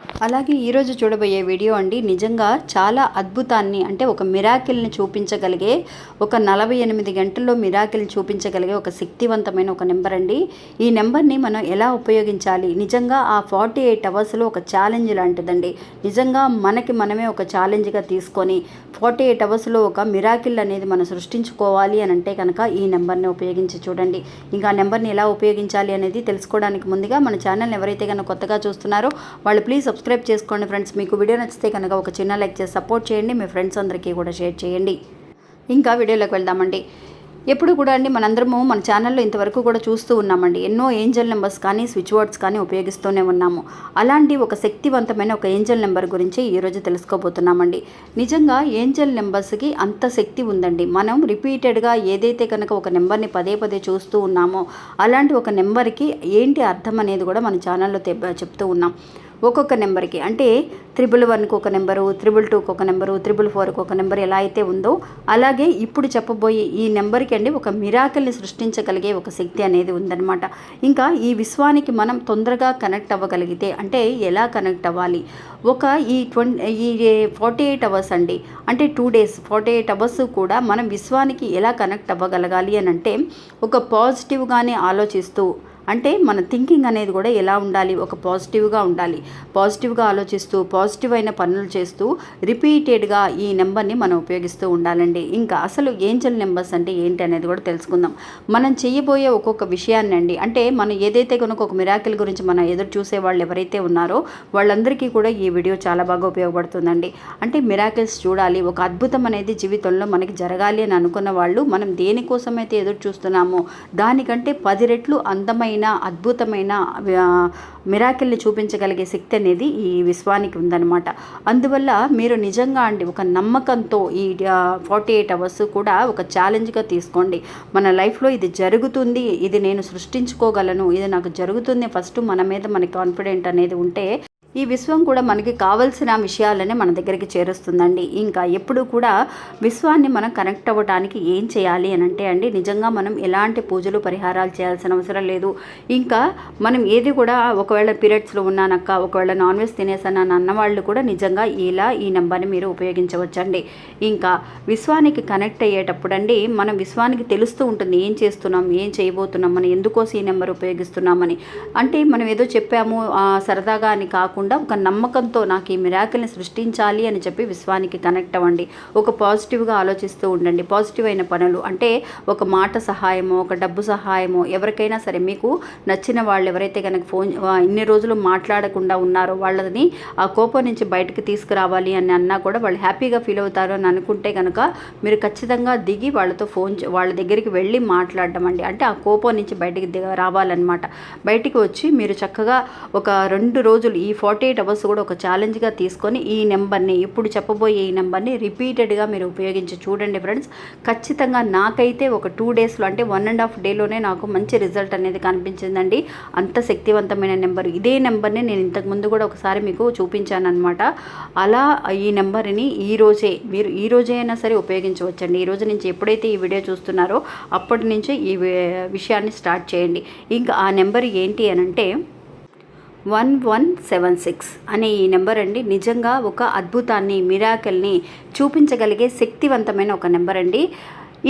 అలాగే ఈరోజు చూడబోయే వీడియో అండి నిజంగా చాలా అద్భుతాన్ని అంటే ఒక మిరాకిల్ని చూపించగలిగే ఒక నలభై ఎనిమిది గంటల్లో మిరాకిల్ చూపించగలిగే ఒక శక్తివంతమైన ఒక నెంబర్ అండి. ఈ నెంబర్ని మనం ఎలా ఉపయోగించాలి? నిజంగా ఆ ఫార్టీ ఎయిట్ అవర్స్లో ఒక ఛాలెంజ్ లాంటిదండి. నిజంగా మనకి మనమే ఒక ఛాలెంజ్గా తీసుకొని ఫార్టీ ఎయిట్ అవర్స్లో ఒక మిరాకిల్ అనేది మనం సృష్టించుకోవాలి అని అంటే కనుక ఈ నెంబర్ని ఉపయోగించి చూడండి. ఇంకా ఆ నెంబర్ని ఎలా ఉపయోగించాలి అనేది తెలుసుకోవడానికి ముందుగా మన ఛానల్ని ఎవరైతే కనుక కొత్తగా చూస్తున్నారో వాళ్ళు ప్లీజ్ సబ్స్క్రైబ్ చేసుకోండి ఫ్రెండ్స్ మీకు వీడియో నచ్చితే కనుక ఒక చిన్న లైక్ చేసి సపోర్ట్ చేయండి. మీ ఫ్రెండ్స్ అందరికీ కూడా షేర్ చేయండి. ఇంకా వీడియోలోకి వెళ్దామండి. ఎప్పుడు కూడా అండి మనందరము మన ఛానల్లో ఇంతవరకు కూడా చూస్తూ ఉన్నామండి. ఎన్నో ఏంజల్ నెంబర్స్ కానీ స్విచ్ వర్డ్స్ కానీ ఉపయోగిస్తూనే ఉన్నాము. అలాంటి ఒక శక్తివంతమైన ఒక ఏంజల్ నెంబర్ గురించి ఈరోజు తెలుసుకోబోతున్నామండి. నిజంగా ఏంజల్ నెంబర్స్కి అంత శక్తి ఉందండి. మనం రిపీటెడ్గా ఏదైతే కనుక ఒక నెంబర్ని పదే పదే చూస్తూ ఉన్నామో అలాంటి ఒక నెంబర్కి ఏంటి అర్థం అనేది కూడా మన ఛానల్లో చెప్తూ ఉన్నాం. ఒక్కొక్క నెంబర్కి. అంటే త్రిబుల్ వన్కి ఒక నెంబరు త్రిబుల్ టూకి ఒక నెంబరు త్రిబుల్ ఫోర్కి ఒక నెంబర్ ఎలా అయితే ఉందో అలాగే ఇప్పుడు చెప్పబోయే ఈ నెంబర్కి అండి ఒక మిరాకిల్ని సృష్టించగలిగే ఒక శక్తి అనేది ఉందన్నమాట. ఇంకా ఈ విశ్వానికి మనం తొందరగా కనెక్ట్ అవ్వగలిగితే అంటే ఎలా కనెక్ట్ అవ్వాలి? ఒక ఈ ట్వంటీ ఈ ఫార్టీ ఎయిట్ అవర్స్ అండి అంటే two days forty eight hours కూడా మనం విశ్వానికి ఎలా కనెక్ట్ అవ్వగలగాలి అని అంటే ఒక పాజిటివ్గానే ఆలోచిస్తూ అంటే మన థింకింగ్ అనేది కూడా ఎలా ఉండాలి? ఒక పాజిటివ్గా ఉండాలి. పాజిటివ్గా ఆలోచిస్తూ పాజిటివ్ అయిన పనులు చేస్తూ రిపీటెడ్గా ఈ నెంబర్ని మనం ఉపయోగిస్తూ ఉండాలండి. ఇంకా అసలు ఏంజల్ నెంబర్స్ అంటే ఏంటి అనేది కూడా తెలుసుకుందాం. మనం చేయబోయే ఒక్కొక్క విషయాన్ని అండి అంటే మనం ఏదైతే కనుక ఒక మిరాకిల్ గురించి మనం ఎదురు చూసే వాళ్ళు ఎవరైతే ఉన్నారో వాళ్ళందరికీ కూడా ఈ వీడియో చాలా బాగా ఉపయోగపడుతుందండి. అంటే మిరాకిల్స్ చూడాలి ఒక అద్భుతం అనేది జీవితంలో మనకి జరగాలి అని అనుకున్న వాళ్ళు మనం దేనికోసమైతే ఎదురు చూస్తున్నామో దానికంటే పది రెట్లు అందమైన అద్భుతమైన అద్భుతమైన మిరాకిల్ని చూపించగలిగే శక్తి అనేది ఈ విశ్వానికి ఉందన్నమాట. అందువల్ల మీరు నిజంగా అండి ఒక నమ్మకంతో ఈ ఫార్టీ ఎయిట్ అవర్స్ కూడా ఒక ఛాలెంజ్గా తీసుకోండి. మన లైఫ్లో ఇది జరుగుతుంది ఇది నేను సృష్టించుకోగలను ఇది నాకు జరుగుతుంది ఫస్ట్ మన మీద మన కాన్ఫిడెంట్ అనేది ఉంటే ఈ విశ్వం కూడా మనకి కావలసిన విషయాలనే మన దగ్గరికి చేరుస్తుందండి. ఇంకా ఎప్పుడు కూడా విశ్వాన్ని మనం కనెక్ట్ అవ్వడానికి ఏం చేయాలి అని అంటే అండి నిజంగా మనం ఎలాంటి పూజలు పరిహారాలు చేయాల్సిన అవసరం లేదు. ఇంకా మనం ఏది కూడా ఒకవేళ పీరియడ్స్లో ఉన్నానక్క ఒకవేళ నాన్ వెజ్ తినేసాను అన్నవాళ్ళు కూడా నిజంగా ఇలా ఈ నెంబర్ని మీరు ఉపయోగించవచ్చండి. ఇంకా విశ్వానికి కనెక్ట్ అయ్యేటప్పుడు అండి మనం విశ్వానికి తెలుస్తూ ఉంటుంది ఏం చేస్తున్నాం ఏం చేయబోతున్నాం మనం ఎందుకోసం ఈ నెంబర్ ఉపయోగిస్తున్నామని. అంటే మనం ఏదో చెప్పాము సరదాగా అని కాకుండా ఒక నమ్మకంతో నాకు ఈ మిరాకిల్ని సృష్టించాలి అని చెప్పి విశ్వానికి కనెక్ట్ అవ్వండి. ఒక పాజిటివ్గా ఆలోచిస్తూ ఉండండి. పాజిటివ్ అయిన పనులు అంటే ఒక మాట సహాయమో ఒక డబ్బు సహాయమో ఎవరికైనా సరే మీకు నచ్చిన వాళ్ళు ఎవరైతే కనుక ఫోన్ ఇన్ని రోజులు మాట్లాడకుండా ఉన్నారో వాళ్ళని ఆ కోపం నుంచి బయటకు తీసుకురావాలి అని అన్నా కూడా వాళ్ళు హ్యాపీగా ఫీల్ అవుతారు అని అనుకుంటే కనుక మీరు ఖచ్చితంగా దిగి వాళ్ళతో ఫోన్ చే- వాళ్ళ దగ్గరికి వెళ్ళి మాట్లాడడం అండి. అంటే ఆ కోపం నుంచి బయటికి దిగ రావాలన్నమాట. బయటికి వచ్చి మీరు చక్కగా ఒక రెండు రోజులు ఈ ఫార్టీ ఎయిట్ అవర్స్ కూడా ఒక ఛాలెంజ్గా తీసుకొని ఈ నెంబర్ని ఇప్పుడు చెప్పబోయే ఈ నెంబర్ని రిపీటెడ్గా మీరు ఉపయోగించి చూడండి ఫ్రెండ్స్ ఖచ్చితంగా నాకైతే ఒక టూ డేస్లో అంటే వన్ అండ్ హాఫ్ డేలోనే నాకు మంచి రిజల్ట్ అనేది కనిపించిందండి. అంత శక్తివంతమైన నెంబర్. ఇదే నెంబర్ని నేను ఇంతకుముందు కూడా ఒకసారి మీకు చూపించాను అనమాట అలా ఈ నెంబర్ని ఈ రోజే మీరు ఈ రోజే అయినా సరే ఉపయోగించవచ్చండి. ఈ రోజు నుంచి ఎప్పుడైతే ఈ వీడియో చూస్తున్నారో అప్పటి నుంచే ఈ విషయాన్ని స్టార్ట్ చేయండి. ఇంకా ఆ నెంబర్ ఏంటి అని అంటే వన్ వన్ సెవెన్ సిక్స్ అనే ఈ నెంబర్ అండి నిజంగా ఒక అద్భుతాన్ని మిరాకల్ని చూపించగలిగే శక్తివంతమైన ఒక నెంబర్ అండి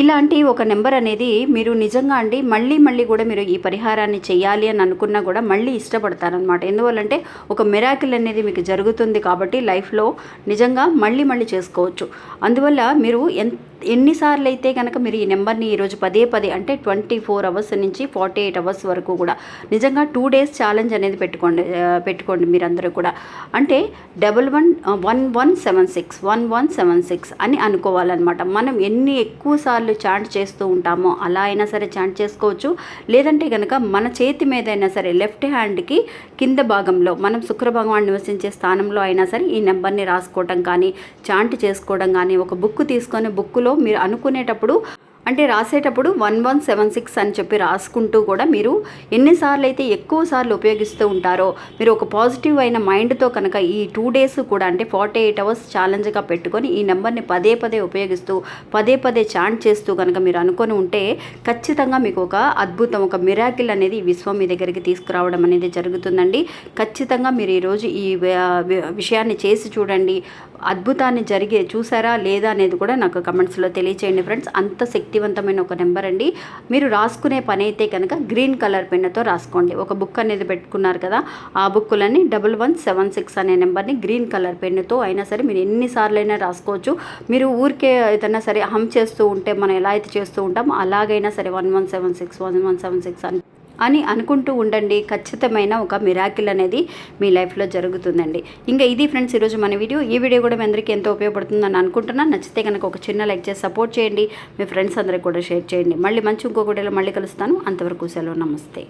ఇలాంటి ఒక నెంబర్ అనేది మీరు నిజంగా అండి మళ్ళీ మళ్ళీ కూడా మీరు ఈ పరిహారాన్ని చేయాలి అని అనుకున్నా కూడా మళ్ళీ ఇష్టపడతారనమాట. ఎందువల్లంటే ఒక మిరాకిల్ అనేది మీకు జరుగుతుంది కాబట్టి లైఫ్లో నిజంగా మళ్ళీ మళ్ళీ చేసుకోవచ్చు. అందువల్ల మీరు ఎంత ఎన్నిసార్లు అయితే కనుక మీరు ఈ నెంబర్ని ఈరోజు పదే పదే అంటే ట్వంటీ ఫోర్ అవర్స్ నుంచి ఫార్టీ ఎయిట్ అవర్స్ వరకు కూడా నిజంగా టూ డేస్ ఛాలెంజ్ అనేది పెట్టుకోండి పెట్టుకోండి మీరందరూ కూడా. అంటే double one one one seven six one one seven six అని అనుకోవాలన్నమాట. మనం ఎన్ని ఎక్కువ సార్లు చాంట్ చేస్తూ ఉంటామో అలా అయినా సరే చాంట్ చేసుకోవచ్చు. లేదంటే కనుక మన చేతి మీద అయినా సరే లెఫ్ట్ హ్యాండ్కి కింద భాగంలో మనం శుక్ర భగవాన్ నివసించే స్థానంలో అయినా సరే ఈ నెంబర్ని రాసుకోవడం కానీ చాంట్ చేసుకోవడం కానీ ఒక బుక్ తీసుకొని బుక్లో మీరు అనుకునేటప్పుడు అంటే రాసేటప్పుడు వన్ వన్ సెవెన్ సిక్స్ అని చెప్పి రాసుకుంటూ కూడా మీరు ఎన్నిసార్లు అయితే ఎక్కువ సార్లు ఉపయోగిస్తూ ఉంటారో మీరు ఒక పాజిటివ్ అయిన మైండ్తో కనుక ఈ టూ డేస్ కూడా అంటే ఫార్టీ ఎయిట్ అవర్స్ ఛాలెంజ్గా పెట్టుకొని ఈ నెంబర్ని పదే పదే ఉపయోగిస్తూ పదే పదే చాంట్ చేస్తూ కనుక మీరు అనుకొని ఉంటే ఖచ్చితంగా మీకు ఒక అద్భుతం ఒక మిరాకిల్ అనేది ఈ విశ్వం మీ దగ్గరికి తీసుకురావడం అనేది జరుగుతుందండి. ఖచ్చితంగా మీరు ఈరోజు ఈ విషయాన్ని చేసి చూడండి. అద్భుతాన్ని జరిగే చూసారా లేదా అనేది కూడా నాకు కమెంట్స్లో తెలియచేయండి ఫ్రెండ్స్. అంత శక్తివంతమైన ఒక నెంబర్ అండి. మీరు రాసుకునే పని అయితే కనుక గ్రీన్ కలర్ పెన్నుతో రాసుకోండి. ఒక బుక్ అనేది పెట్టుకున్నారు కదా ఆ బుక్కులని డబుల్ వన్ సెవెన్ సిక్స్ అనే నెంబర్ని గ్రీన్ కలర్ పెన్నుతో అయినా సరే మీరు ఎన్నిసార్లైనా రాసుకోవచ్చు. మీరు ఊరికే ఏదైనా సరే హమ్ చేస్తూ ఉంటే మనం ఎలా అయితే చేస్తూ ఉంటాం అలాగైనా సరే one one seven six one one seven six అని అని అనుకుంటూ ఉండండి. ఖచ్చితమైన ఒక మిరాకిల్ అనేది మీ లైఫ్లో జరుగుతుందండి. ఇంకా ఇది ఫ్రెండ్స్ ఈరోజు మన వీడియో. ఈ వీడియో కూడా మీ అందరికీ ఎంతో ఉపయోగపడుతుందని అనుకుంటున్నాను నచ్చితే కనుక ఒక చిన్న లైక్ చేసి సపోర్ట్ చేయండి. మీ ఫ్రెండ్స్ అందరికి కూడా షేర్ చేయండి. మళ్ళీ మంచి ఇంకో వీడియోలో మళ్ళీ కలుస్తాను. అంతవరకు సెలవు. నమస్తే.